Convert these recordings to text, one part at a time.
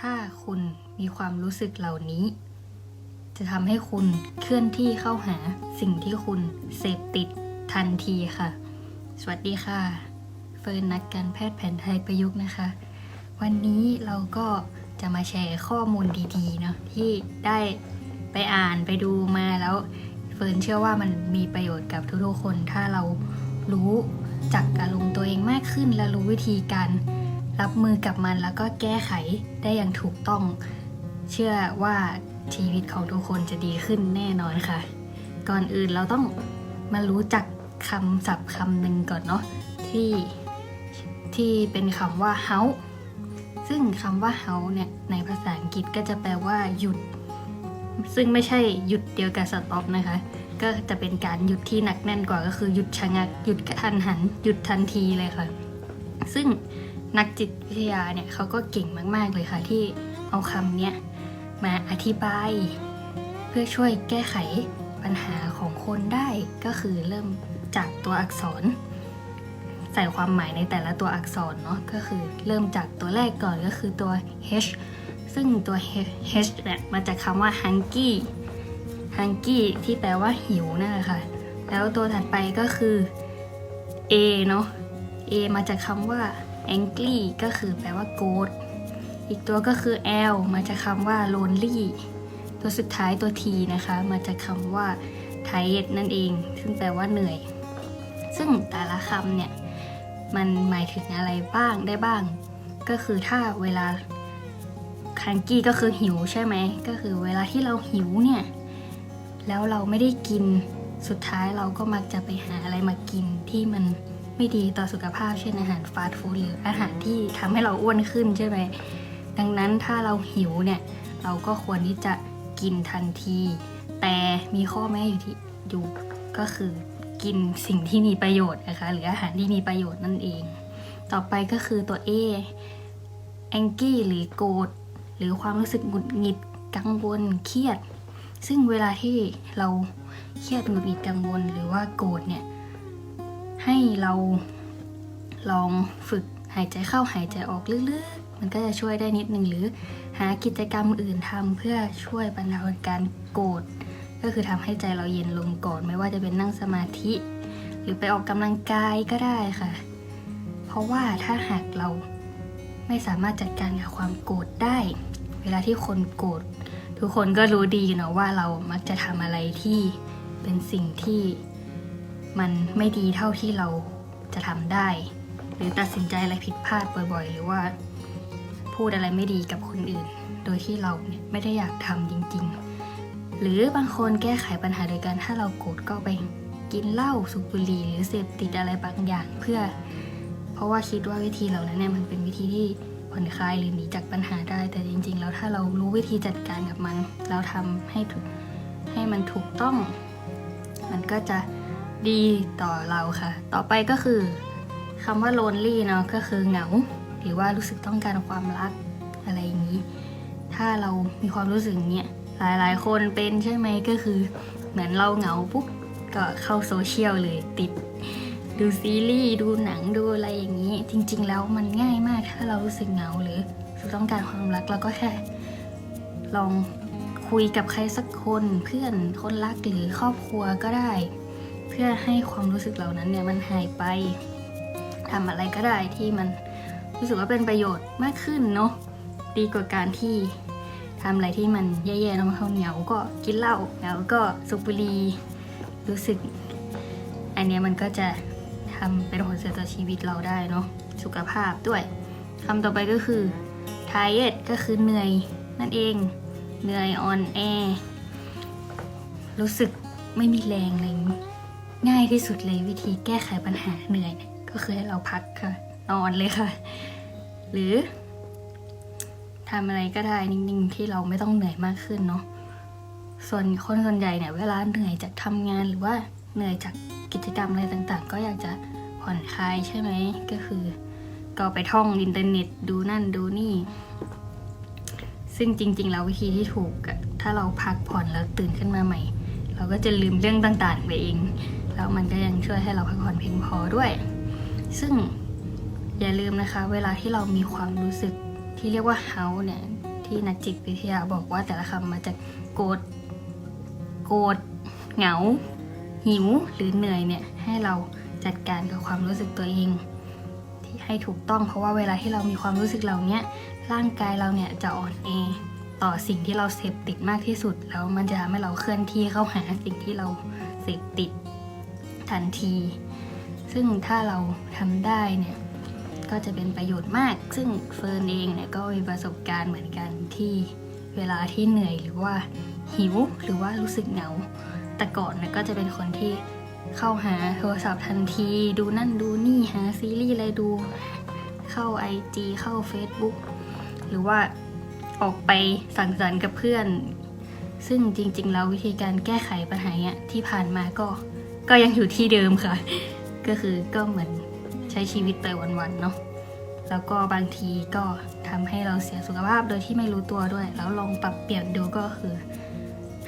ถ้าคุณมีความรู้สึกเหล่านี้ จะทำให้คุณเคลื่อนที่เข้าหาสิ่งที่คุณเสพติดทันทีค่ะ สวัสดีค่ะ เฟิร์นนักการแพทย์แผนไทยประยุกต์นะคะ วันนี้เราก็จะมาแชร์ข้อมูลดีๆเนาะที่ได้ไปอ่านไปดูมาแล้วเฟิร์นเชื่อว่ามันมีประโยชน์กับทุกๆคน ถ้าเรารู้จักอารมณ์ตัวเองมากขึ้นและรู้วิธีการ รับมือกับมันแล้วก็แก้ไขได้อย่างถูกต้อง เชื่อว่าชีวิตของทุกคนจะดีขึ้นแน่นอนค่ะ ก่อนอื่นเราต้องมารู้จักคำศัพท์คำหนึ่งก่อนเนาะที่ที่เป็นคำว่า how ซึ่งคำว่า how เนี่ยในภาษาอังกฤษก็จะแปลว่าหยุด ซึ่งไม่ใช่หยุดเดียวกับ stop นะคะ ก็จะเป็นการหยุดที่หนักแน่นกว่าก็คือหยุดชะงัก หยุดกระทันหัน หยุดทันทีเลยค่ะ ซึ่ง นักจิตวิทยาเนี่ยเขาก็เก่งมากๆเลยค่ะที่เอาคำเนี้ยมาอธิบาย เพื่อช่วยแก้ไขปัญหาของคนได้ก็คือเริ่มจากตัวอักษร ใส่ความหมายในแต่ละตัวอักษรเนาะก็คือเริ่มจากตัวแรกก่อนก็คือตัว H ซึ่งตัว H เนี่ยมาจากคำว่า hungry hungry ที่แปลว่าหิวนั่นแหละค่ะแล้วตัวถัดไปก็คือ A เนาะ A มาจากคำว่า angry ก็คือแปลว่าโกรธอีกตัวก็คือ L มาจากคำว่า lonely ตัวสุดท้ายตัว T นะคะ มาจากคำว่า tired นั่นเอง ซึ่งแปลว่าเหนื่อย ซึ่งแต่ละคำเนี่ย มันหมายถึงอะไรบ้างได้บ้าง ก็คือถ้าเวลาคังกี้ก็คือหิวใช่ไหม ก็คือเวลาที่เราหิวเนี่ย แล้วเราไม่ได้กินสุดท้ายเราก็มักจะไปหาอะไรมากินที่มัน ไม่ดีต่อสุขภาพเช่นอาหารฟาสต์ฟู้ดหรืออาหารที่ทำให้เราอ้วนขึ้นใช่ไหมดังนั้นถ้าเราหิวเนี่ยเราก็ควรที่จะกินทันที แต่มีข้อแม้อยู่ที่อยู่ก็คือกินสิ่งที่มีประโยชน์นะคะหรืออาหารที่มีประโยชน์นั่นเอง ต่อไปก็คือตัว A แองกี้หรือโกรธหรือความรู้สึกหงุดหงิดกังวลเครียด ซึ่งเวลาที่เราเครียดหงุดหงิดกังวล หรือว่าโกรธเนี่ย ให้เราลองฝึกหายใจเข้าหายใจออกลึกๆ มันก็จะช่วยได้นิดนึงหรือหากิจกรรมอื่นทำเพื่อช่วยบรรเทาการโกรธก็คือทำให้ใจเราเย็นลงก่อน ไม่ว่าจะเป็นนั่งสมาธิ หรือไปออกกำลังกายก็ได้ค่ะ เพราะว่าถ้าหากเราไม่สามารถจัดการกับความโกรธได้ เวลาที่คนโกรธทุกคนก็รู้ดีเนาะว่าเรามักจะทำอะไรที่เป็นสิ่งที่ มันไม่ดีเท่าที่เราจะทำได้ หรือตัดสินใจอะไรผิดพลาดบ่อยๆ หรือว่า พูดอะไรไม่ดีกับคนอื่น โดยที่เราเนี่ยไม่ได้อยากทำจริง ๆ หรือบางคนแก้ไขปัญหาโดยการถ้าเราโกรธก็ไปกินเหล้าสูบบุหรี่หรือเสพติดอะไรบางอย่างเพื่อ เพราะว่าคิดว่าวิธีเหล่านั้นเนี่ยมันเป็นวิธีที่ผ่อนคลายหรือหนีจากปัญหาได้ แต่จริง ๆ แล้วถ้าเรารู้วิธีจัดการกับมันแล้วทำให้ถูกให้มันถูกต้อง มันก็จะ ดีต่อเราค่ะ ต่อไปก็คือคำว่า lonely เนาะก็คือเหงา หรือว่ารู้สึกต้องการความรักอะไรอย่างนี้ ถ้าเรามีความรู้สึกอย่างเนี้ยหลายๆ คนเป็นใช่ไหมก็คือ เหมือนเราเหงาปุ๊บก็เข้าโซเชียลเลยติด ดูซีรีส์ดูหนังดูอะไรอย่างนี้ จริง ๆ แล้วมันง่ายมากถ้าเรารู้สึกเหงาหรือต้องการความรักเราก็แค่ ลองคุยกับใครสักคนเพื่อนคนรักหรือครอบครัวก็ได้ พื่อให้ความรู้สึกเหล่านั้นเนี่ยมันหายไปทำอะไรก็ได้ที่มันรู้สึกว่าเป็นประโยชน์มากขึ้นเนาะดีกว่าการที่ทำอะไรที่มันแย่ๆแล้วเขาเหงาก็กินเหล้าเหงาก็สูบบุรีรู้สึก อันเนี้ยมันก็จะทำเป็นผลเสียต่อชีวิตเราได้เนาะสุขภาพด้วยคำต่อไปก็คือ tired ก็คือเหนื่อยนั่นเองเหนื่อยอ่อนแอรู้สึกไม่มีแรงอะไรอย่างนี้ ง่ายที่สุดเลยวิธีแก้ไขปัญหาเหนื่อยก็คือให้เราพักค่ะ นอนเลยค่ะ หรือทำอะไรก็ได้นิ่งๆ ที่เราไม่ต้องเหนื่อยมากขึ้นเนาะส่วนคนส่วนใหญ่เนี่ยเวลาเหนื่อยจากทำงานหรือว่าเหนื่อยจากกิจกรรมอะไรต่างๆ ก็อยากจะผ่อนคลายใช่ไหมก็คือ ก็ไปท่องอินเทอร์เน็ตดูนั่นดูนี่ ซึ่งจริง ๆ แล้ววิธีที่ถูกอะถ้าเราพักผ่อนแล้วตื่นขึ้นมาใหม่ เราก็จะลืมเรื่องต่างๆไปเอง แล้วมันก็ยังช่วยให้เราพักผ่อนเพียงพอด้วย ซึ่งอย่าลืมนะคะ เวลาที่เรามีความรู้สึกที่เรียกว่าเฮาเนี่ยที่นักจิตวิทยาบอกว่าแต่ละคำมาจากโกรธโกรธเหงา หิวหรือเหนื่อยเนี่ยให้เราจัดการกับความรู้สึกตัวเองที่ให้ถูกต้องเพราะว่าเวลาที่เรามีความรู้สึกเหล่าเนี้ยร่างกายเราเนี่ยจะอ่อนแอต่อสิ่งที่เราเสพติดมากที่สุดแล้วมันจะทำให้เราเคลื่อนที่เข้าหาสิ่งที่เราเสพติด ทันที ซึ่งถ้าเราทำได้เนี่ยก็จะเป็นประโยชน์มาก ซึ่งเฟิร์นเองเนี่ยก็มีประสบการณ์เหมือนกันที่เวลาที่เหนื่อยหรือว่าหิวหรือว่ารู้สึกเหงา แต่ก่อนเนี่ยก็จะเป็นคนที่เข้าหาโทรศัพท์ทันที ดูนั่นดูนี่หาซีรีส์อะไรดู เข้า IG เข้า Facebook หรือว่าออกไปสังสรรค์กับเพื่อน ซึ่งจริงๆแล้ววิธีการแก้ไขปัญหาเนี้ยที่ผ่านมาก็ ก็ยังอยู่ที่เดิมค่ะ ก็คือก็เหมือนใช้ชีวิตไปวันๆเนาะแล้วก็บางทีก็ทำให้เราเสียสุขภาพโดยที่ไม่รู้ตัวด้วย แล้วลองปรับเปลี่ยนดูก็คือ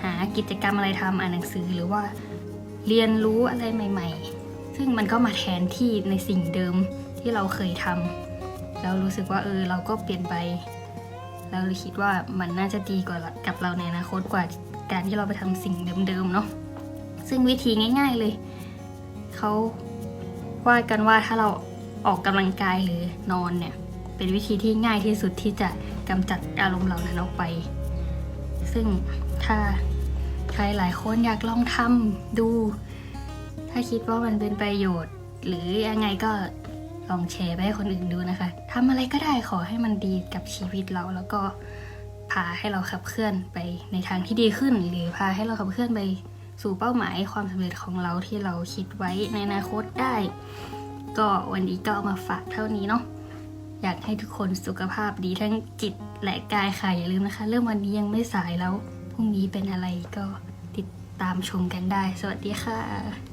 หากิจกรรมอะไรทำอ่านหนังสือหรือว่าเรียนรู้อะไรใหม่ ๆ ซึ่งมันก็มาแทนที่ในสิ่งเดิมที่เราเคยทำแล้วรู้สึกว่าเออเราก็เปลี่ยนไปแล้วเราคิดว่ามันน่าจะดีกว่ากับเราในอนาคตกว่าการที่เราไปทำสิ่งเดิมๆเนาะ ซึ่งวิธีง่าย ๆเลย เขาว่ากันว่าถ้าเราออกกำลังกายหรือนอนเนี่ย เป็นวิธีที่ง่ายที่สุดที่จะกำจัดอารมณ์เหล่านั้นออกไป ซึ่งถ้าใครหลายคนอยากลองทำดู ถ้าคิดว่ามันเป็นประโยชน์ หรือยังไงก็ลองแชร์ไปให้คนอื่นดูนะคะทำอะไรก็ได้ขอให้มันดีกับชีวิตเราแล้วก็พาให้เราขับเคลื่อนไปในทางที่ดีขึ้น หรือพาให้เราขับเคลื่อนไป สู่เป้าหมายความสำเร็จของเราที่เราคิดไว้ในอนาคตได้ ก็วันนี้ก็เอามาฝากเท่านี้เนาะอยากให้ทุกคนสุขภาพดีทั้งจิตและกายค่ะอย่าลืมนะคะ เรื่องวันนี้ยังไม่สายแล้วพรุ่งนี้เป็นอะไรก็ติดตามชมกันได้ สวัสดีค่ะ